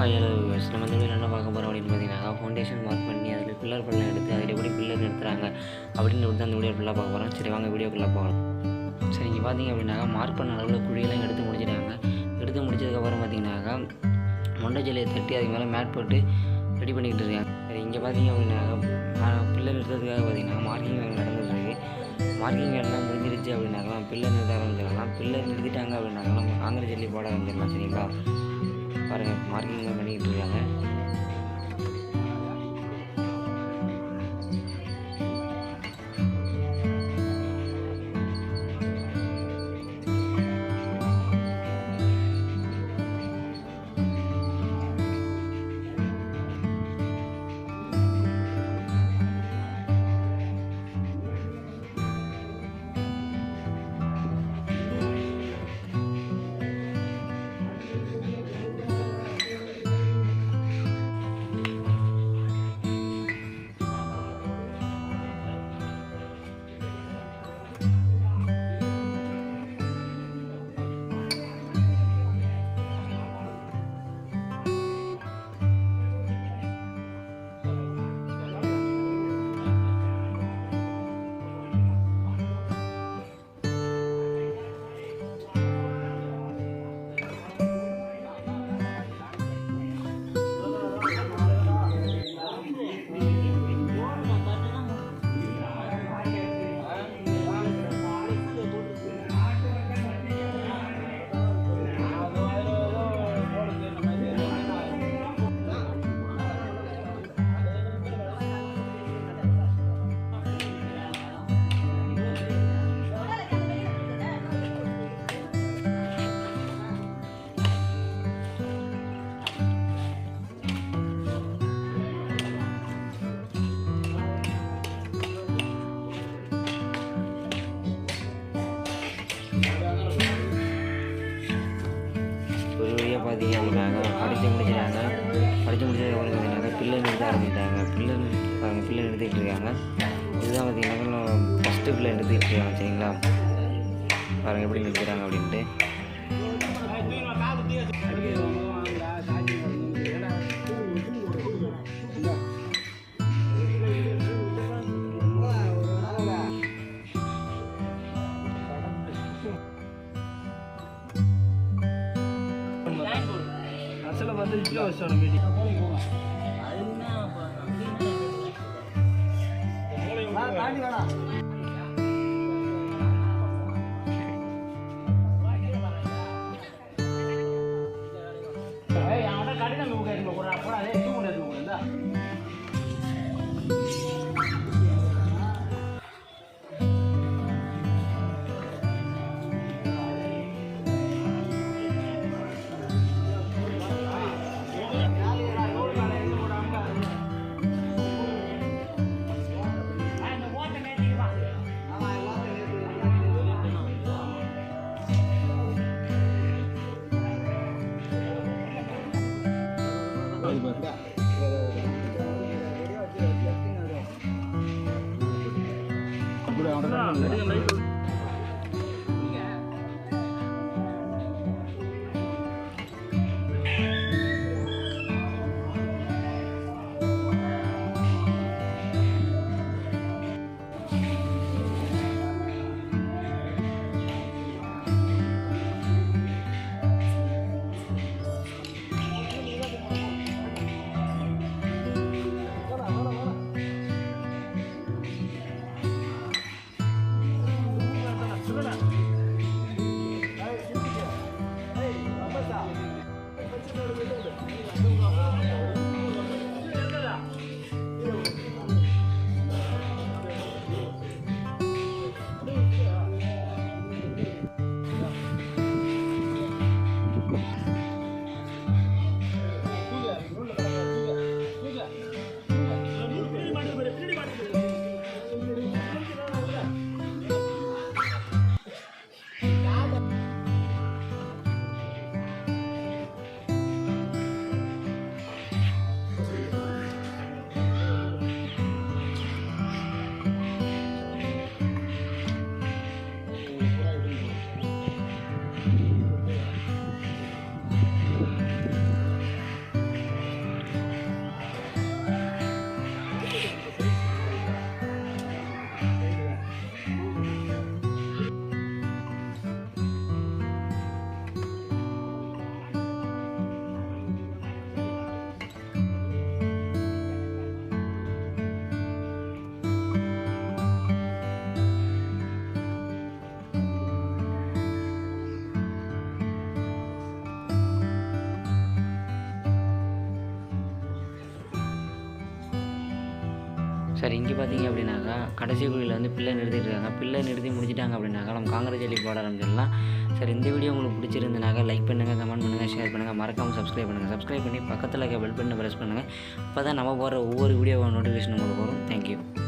Hi hello viewers நம்ம வந்து என்ன பார்க்க போகிறோம் அப்படின்னு பார்த்தீங்கன்னா ஃபவுண்டேஷன் மார்க் பண்ணி அதில் பில்லர் பள்ளம் எடுத்து அதில் எப்படி பில்லர் எடுத்துகிறாங்க அப்படின்னு தான் அந்த வீடியோ ஃபுல்லாக பார்க்க போகிறோம் சரி வாங்க வீடியோக்குள்ளே போகலாம். சரி இங்கே பார்த்தீங்க அப்படின்னாக்கா மார்க் பண்ண அளவில் குழியெல்லாம் எடுத்து முடிச்சிட்டாங்க. எடுத்து முடிச்சதுக்கப்புறம் பார்த்தீங்கன்னாக்கா மொண்டை ஜல்லியை தட்டி அதுக்கு மேலே மேட் போட்டு ரெடி பண்ணிக்கிட்டு இருக்காங்க. சரி இங்கே பார்த்தீங்க அப்படின்னாக்கா பில்லர் எடுத்ததுக்காக பார்த்தீங்கன்னா மார்க்கிங் வேலை நடந்துருக்கு மார்க்கிங் எல்லாம் முடிஞ்சிருச்சு அப்படின்னாக்கலாம் பில்லர் நிறுத்த ஆரம்பிச்சிடலாம். பில்லர் நிறுத்திட்டாங்க அப்படின்னாக்கலாம் ஆந்திர ஜல்லி போட ஆரம்பிச்சிடலாம் சரிங்களா? பாருங்கள் மார்க்கிங் பண்ணிக்கிட்டு இருக்காங்க. வழியாக பார்த்தீங்க படித்து முடிச்சிட்டாங்க. படித்து முடிச்சதுக்கப்புறம் பார்த்தீங்கன்னாக்கா பிள்ளை நிறுத்த ஆரம்பிச்சிட்டாங்க பிள்ளை பாருங்க பிள்ளை நிறுத்திட்டு இருக்காங்க. இதுதான் பார்த்தீங்கன்னாக்கா ஃபஸ்ட்டு பிள்ளை நிறுத்திட்டு இருக்காங்க சரிங்களா? பாருங்கள் எப்படி நிறுத்துறாங்க அப்படின்ட்டு. தாண்டி வேணாம் ഇവിടെ അവിടെ சார் இங்கே பார்த்தீங்க அப்படின்னாக்கா கடைசி குழியில் வந்து பிள்ளை நிறுத்திட்டு இருக்காங்க பிள்ளை நிறுத்தி முடிச்சிட்டாங்க அப்படின்னாக்கா நம்ம காங்கிரஸ் சொல்லி போட ஆரம்பிச்சிடலாம். சார் இந்த வீடியோ உங்களுக்கு பிடிச்சிருந்தனாக்கா லைக் பண்ணுங்கள் கமெண்ட் பண்ணுங்கள் ஷேர் பண்ணுங்கள் மறக்காமல் சப்ஸ்கிரைப் பண்ணுங்கள் சப்ஸ்கிரைப் பண்ணி பக்கத்தில் இருக்க பெல் பட்டனை ப்ரெஸ் பண்ணுங்கள் அப்போ தான் நம்ம போடுற ஒவ்வொரு வீடியோ நோட்டிஃபிகேஷன் உங்களுக்கு வரும். தேங்க்யூ